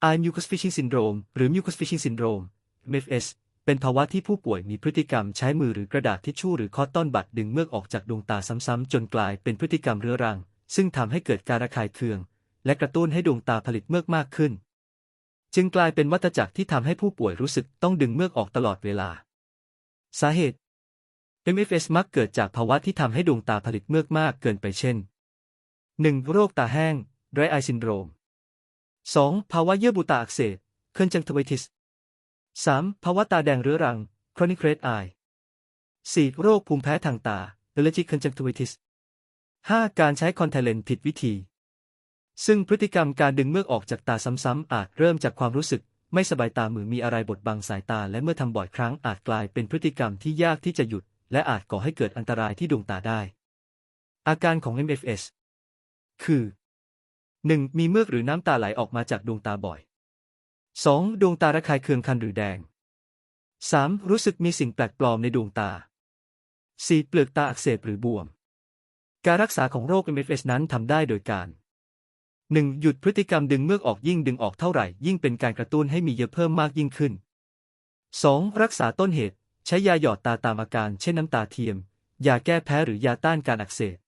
Eye Mucus Fishing Syndrome หรือ Mucus Fishing Syndrome MFS เป็นภาวะที่ผู้ป่วยมีพฤติกรรมใช้มือหรือกระดาษทิชชู่หรือคอตตอนบัดดึงเมือกออกจากดวงตาซ้ำๆจนกลายเป็นพฤติกรรมเรื้อรัง ซึ่งทำให้เกิดการระคายเคือง และกระตุ้นให้ดวงตาผลิตเมือกมากขึ้น จึงกลายเป็นวัฏจักรที่ทำให้ผู้ป่วยรู้สึกต้องดึงเมือกออกตลอดเวลา สาเหตุ MFS มักเกิดจากภาวะที่ทำให้ดวงตาผลิตเมือกมากเกินไปเช่น 1. โรคตาแห้ง dry eye syndrome 2. ภาวะเยื่อบุตาอักเสบ conjunctivitis 3. ภาวะตาแดงเรื้อรัง chronic red eye 4. โรคภูมิแพ้ทางตา allergic conjunctivitis 5. การใช้คอนแทคเลนส์ผิดวิธี ซึ่งพฤติกรรมการดึงเมือกออกจากตาซ้ำๆอาจเริ่มจากความรู้สึก ไม่สบายตาเหมือนมีอะไรบดบังสายตา และเมื่อทำบ่อยครั้งอาจกลายเป็นพฤติกรรมที่ยากที่จะหยุด และอาจก่อให้เกิดอันตรายที่ดวงตาได้ อาการของ MFS คือ 1. มีเมือกหรือน้ำตาไหลออกมาจากดวงตาบ่อย 2. ดวงตาระคายเคืองคันหรือแดง 3. รู้สึกมีสิ่งแปลกปลอมในดวงตา 4. เปลือกตาอักเสบหรือบวม การรักษาของโรค MFS นั้นทำได้โดยการ 1. หยุดพฤติกรรมดึงเมือกออกยิ่งดึงออกเท่าไหร่ ยิ่งเป็นการกระตุ้นให้มีเยอะเพิ่มมากยิ่งขึ้น 2. รักษาต้นเหตุ ใช้ยาหยอดตาตามอาการ เช่นน้ำตาเทียม ยาแก้แพ้หรือยาต้านการอักเสบ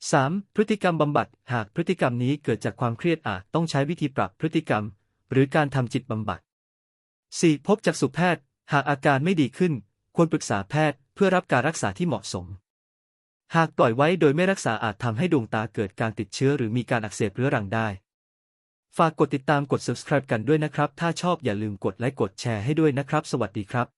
3. พฤติกรรมบำบัด หากพฤติกรรมนี้เกิดจากความเครียดอาจต้องใช้วิธีปรับพฤติกรรม หรือการทำจิตบำบัด 4. พบจักษุแพทย์ หากอาการไม่ดีขึ้น ควรปรึกษาแพทย์เพื่อรับการรักษาที่เหมาะสม หากปล่อยไว้โดยไม่รักษาอาจทำให้ดวงตาเกิดการติดเชื้อหรือมีการอักเสบเรื้อรังได้ ฝากกดติดตามกด subscribe กันด้วยนะครับ ถ้าชอบอย่าลืมกดไลค์กดแชร์ให้ด้วยนะครับ สวัสดีครับ